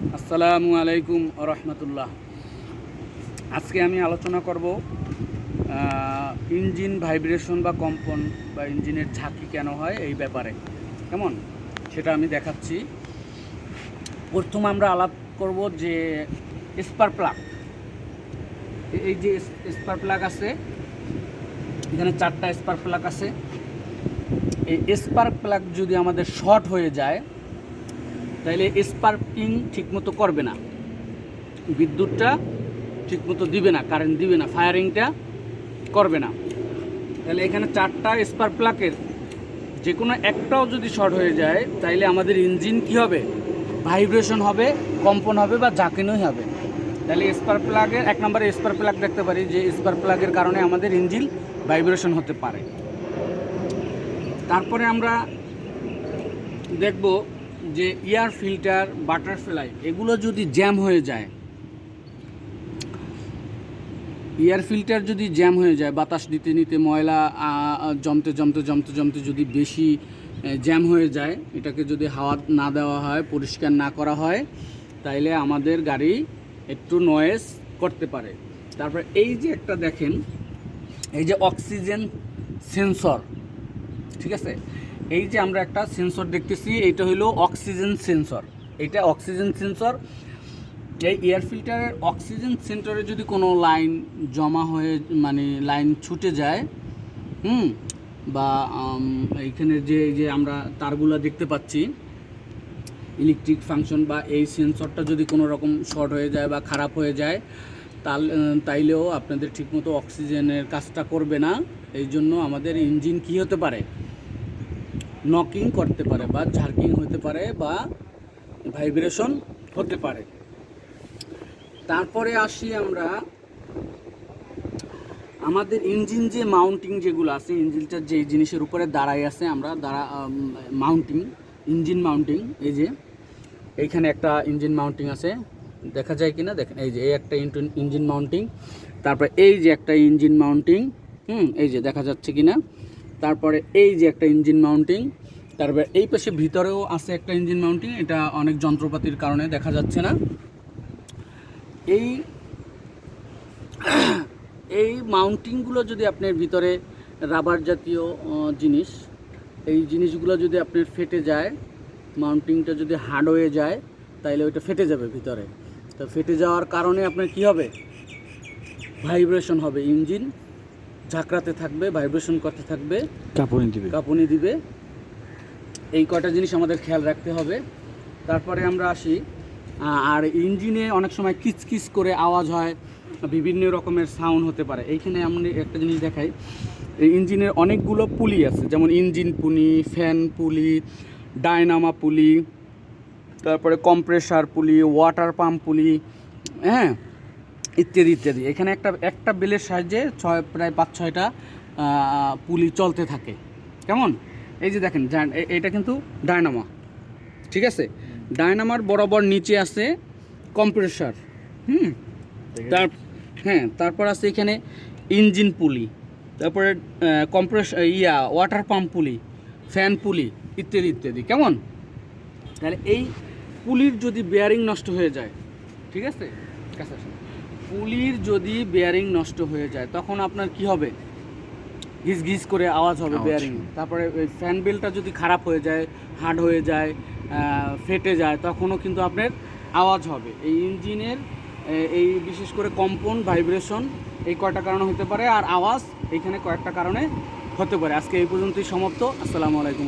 আসসালামু আলাইকুম রহমতুল্লাহ। আজকে আমি আলোচনা করব ইঞ্জিন ভাইব্রেশন বা কম্পন বা ইঞ্জিনের ঝাঁকি কেন হয় এই ব্যাপারে। কেমন? সেটা আমি দেখাচ্ছি। প্রথম আমরা আলাপ করব যে স্পার প্লাগ, এই যে স্পার প্লাগ আছে, এখানে চারটা স্পার প্লাগ আছে। এই স্পার প্লাগ যদি আমাদের শর্ট হয়ে যায় তাহলে স্পার্কিং ঠিকমতো করবে না। বিদ্যুৎটা ঠিকমতো দিবে না কারেন্ট দিবে না ফায়ারিংটা করবে না। তাহলে এখানে চারটা স্পার্ক প্লাকের যে কোনো একটাও যদি শর্ট হয়ে যায়, তাইলে আমাদের ইঞ্জিন কি হবে? ভাইব্রেশন হবে, কম্পন হবে বা জাকিনই হবে। তাহলে স্পার্ক প্লাগের এক নম্বরে স্পার্ক প্লাগ দেখতে পারি যে স্পার্ক প্লাগের কারণে আমাদের ইঞ্জিন ভাইব্রেশন হতে পারে। তারপরে আমরা দেখব যে এয়ার ফিল্টার বাটারফ্লাই এগুলো যদি জ্যাম হয়ে যায় এয়ার ফিল্টার যদি জ্যাম হয়ে যায়, বাতাস নিতে নিতে ময়লা জমতে জমতে জমতে জমতে যদি বেশি জ্যাম হয়ে যায়, এটাকে যদি হাওয়া না দেওয়া হয়, পরিষ্কার না করা হয়, তাইলে আমাদের গাড়ি একটু নয়েজ করতে পারে। তারপর এই যে একটা দেখেন, এই যে অক্সিজেন সেন্সর ঠিক আছে? এই যে আমরা একটা সেন্সর দেখতেছি, এটা হলো অক্সিজেন সেন্সর এটা অক্সিজেন সেন্সর এই এয়ার ফিল্টারের অক্সিজেন সেন্টারে যদি কোনো লাইন জমা হয়ে মানে লাইন ছুটে যায়, হুম, বা এইখানে যে যে আমরা তারগুলো দেখতে পাচ্ছি ইলেকট্রিক ফাংশন বা এই সেন্সরটা যদি কোনো রকম শর্ট হয়ে যায় বা খারাপ হয়ে যায় তাহলে তাইলেও আপনাদের ঠিকমতো অক্সিজেনের কাজটা করবে না। এই জন্য আমাদের ইঞ্জিন কি হতে পারে? নকিং করতে পারে বা ঝার্কিং হতে পারে বা ভাইব্রেশন হতে পারে। তারপরে আসি আমরা, আমাদের ইঞ্জিন যে মাউন্টিং যেগুলো আছে ইঞ্জিনটা যে জিনিসের উপরে দাঁড়াই আছে আমরা, দাঁড়া মাউন্টিং ইঞ্জিন মাউন্টিং এই যে, এইখানে একটা ইঞ্জিন মাউন্টিং আছে, দেখা যায় কি না দেখেন, এই যে, এই একটা ইঞ্জিন মাউন্টিং তারপরে এই যে একটা ইঞ্জিন মাউন্টিং হুম, এই যে, দেখা যাচ্ছে কিনা? তারপরে এই যে একটা ইঞ্জিন মাউন্টিং, তারপরে এই পাশে ভিতরেও আছে একটা ইঞ্জিন মাউন্টিং, এটা অনেক যন্ত্রপাতির কারণে দেখা যাচ্ছে না। এই এই মাউন্টিংগুলো যদি আপনার ভিতরে রাবার জাতীয় জিনিস, এই জিনিসগুলো যদি আপনার ফেটে যায়, মাউন্টিংটা যদি হার্ড হয়ে যায় তাহলে ওইটা ফেটে যাবে ভিতরে। তো ফেটে যাওয়ার কারণে আপনার কি হবে? ভাইব্রেশন হবে ইঞ্জিন। ঝাঁকড়াতে থাকবে ভাইব্রেশন করতে থাকবে কাঁপুনি দিবে। কাঁপুনি দিবে। এই কয়টা জিনিস আমাদের খেয়াল রাখতে হবে। তারপরে আমরা আসি আর ইঞ্জিনে অনেক সময় কিচকিচ করে আওয়াজ হয় বিভিন্ন রকমের সাউন্ড হতে পারে। এইখানে আমি একটা জিনিস দেখাই এই ইঞ্জিনের অনেকগুলো পুলি আছে যেমন ইঞ্জিন পুলি ফ্যান পুলি ডায়নামা পুলি তারপরে কম্প্রেসার পুলি ওয়াটার পাম্প পুলি হ্যাঁ? ইত্যাদি ইত্যাদি। এখানে একটা একটা বেলের সাহায্যে ছয় প্রায় পাঁচ ছয়টা পুলি চলতে থাকে। কেমন? এই যে দেখেন এটা কিন্তু ডায়নামা। ঠিক আছে? ডায়নামার বরাবর নিচে আছে কম্প্রেসার। হুম? তার হ্যাঁ তারপর আছে এখানে ইঞ্জিন পুলি। তারপরে compressor water pump pulley fan pulley ইত্যাদি ইত্যাদি। কেমন? তাহলে এই পুলির যদি বেয়ারিং নষ্ট হয়ে যায় ঠিক আছে? কাছে। পুলির যদি বেয়ারিং নষ্ট হয়ে যায় তখন আপনার কি হবে? ঘিস ঘিস করে আওয়াজ হবে বেয়ারিং তারপরে ওই ফ্যান বেলটা যদি খারাপ হয়ে যায় হার্ড হয়ে যায় ফেটে যায় তখনও কিন্তু আপনার আওয়াজ হবে। এই ইঞ্জিনের এই বিশেষ করে কম্পন ভাইব্রেশন এই কয়টা কারণে হতে পারে আর আওয়াজ এখানে কয়েকটা কারণে হতে পারে। আজকে এই পর্যন্তই সমাপ্ত। আসসালামু আলাইকুম